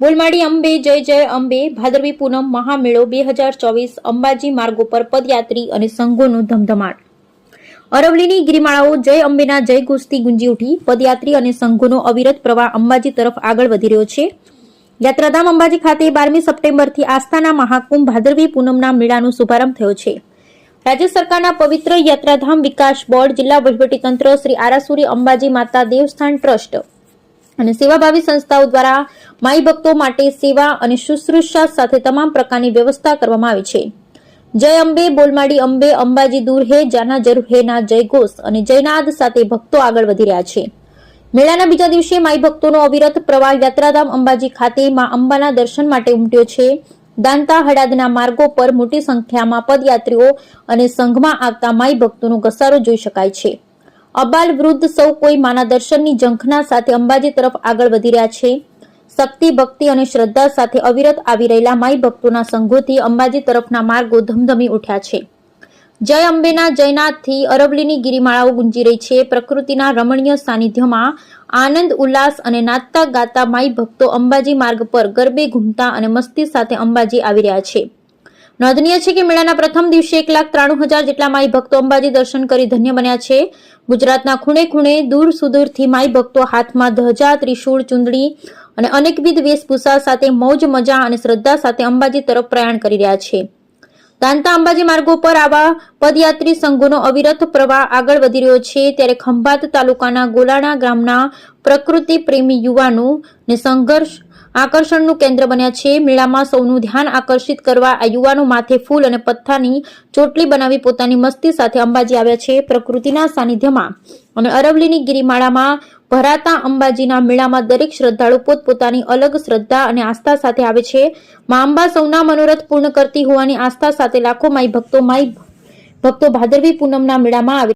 બોલમાડી અંબે, જય જય અંબે, ભાદરવી પૂનમ, મહામેળો, બે હજાર ચોવીસ, અંબાજી માર્ગો પર પદયાત્રી અને સંઘોનો ધમધમાટ. અરવલીની ગિરિમાળાઓ જય અંબેના જય ગુસ્તી ગુંજી ઉઠી. પદયાત્રી અને સંઘોનો અવિરત પ્રવાહ અંબાજી તરફ આગળ વધી રહ્યો છે. યાત્રાધામ અંબાજી ખાતે બારમી સપ્ટેમ્બરથી આસ્થાના મહાકુંભ ભાદરવી પૂનમના મેળાનો શુભારંભ થયો છે. રાજ્ય સરકારના પવિત્ર યાત્રાધામ વિકાસ બોર્ડ જિલ્લા વહીવટીતંત્ર શ્રી આરાસુરી અંબાજી માતા દેવસ્થાન ટ્રસ્ટ અને સેવાભાવી સંસ્થાઓ દ્વારા માઈ ભક્તો માટે સેવા અને શુશ્રુષા સાથે તમામ પ્રકારની વ્યવસ્થા કરવામાં આવી છે. જય અંબે, બોલમાડી અંબે, અંબાજી દૂર હે, જાના જરૂર હે, ના જય ઘોષ અને જયનાદ સાથે ભક્તો આગળ વધી રહ્યા છે. મેળાના બીજા દિવસે માઈ ભક્તોનો અવિરત પ્રવાહ યાત્રાધામ અંબાજી ખાતે માં અંબાના દર્શન માટે ઉમટ્યો છે. દાંતા હડાદના માર્ગો પર મોટી સંખ્યામાં પદયાત્રીઓ અને સંઘમાં આવતા માઈ ભક્તોનો ઘસારો જોઈ શકાય છે. અબાલ વૃદ્ધ સૌ કોઈ માના દર્શનની ઝંખના સાથે અંબાજી તરફ આગળ વધી રહ્યા છે. શક્તિ, ભક્તિ અને શ્રદ્ધા સાથે અવિરત આવી રહેલા માઈ ભક્તોના સંઘોથી અંબાજી તરફના માર્ગો ધમધમી ઉઠ્યા છે. જય અંબેના, જયનાથથી અરવલીની ગિરિમાળાઓ ગુંજી રહી છે. પ્રકૃતિના રમણીય સાનિધ્યમાં આનંદ, ઉલ્લાસ અને નાચતા ગાતા માઈ ભક્તો અંબાજી માર્ગ પર ગરબે ઘૂમતા અને મસ્તી સાથે અંબાજી આવી રહ્યા છે. નોંધનીય છે કે મેળાના પ્રથમ દિવસે એક લાખ ત્રાણું હજાર જેટલા માઈ ભક્તો અંબાજી દર્શન કરી ધન્ય બન્યા છે. ગુજરાતના ખૂણે ખૂણે દૂર સુદૂરથી માઈ ભક્તો હાથમાં ધજા, ત્રિશૂળ, ચુંદડી અને અનેકવિધ વેશભૂષા સાથે મોજ, મજા અને શ્રદ્ધા સાથે અંબાજી તરફ પ્રયાણ કરી રહ્યા છે. દાંતા અંબાજી માર્ગો પર આવા પદયાત્રી સંઘોનો અવિરત પ્રવાહ આગળ વધી રહ્યો છે. ત્યારે ખંભાત તાલુકાના ગોલાણા ગામના પ્રકૃતિ પ્રેમી યુવાનો સંઘર્ષ આકર્ષણનું કેન્દ્ર બન્યા છે. મેળામાં સૌનું ધ્યાન આકર્ષિત કરવા આ યુવાનો માથે ફૂલ અને પથ્થાની ચોટલી બનાવી પોતાની મસ્તી સાથે અંબાજી આવ્યા છે. પ્રકૃતિના સાનિધ્યમાં અને અરવલ્લીની ગિરિમાળામાં ભરાતા અંબાજીના મેળામાં દરેક શ્રદ્ધાળુ પોતપોતાની અલગ શ્રદ્ધા અને આસ્થા સાથે આવે છે. મા અંબા સૌના મનોરથ પૂર્ણ કરતી હોવાની આસ્થા સાથે લાખો માઈ ભક્તો માઈ ભક્તો ભાદરવી પૂનમના મેળામાં આવે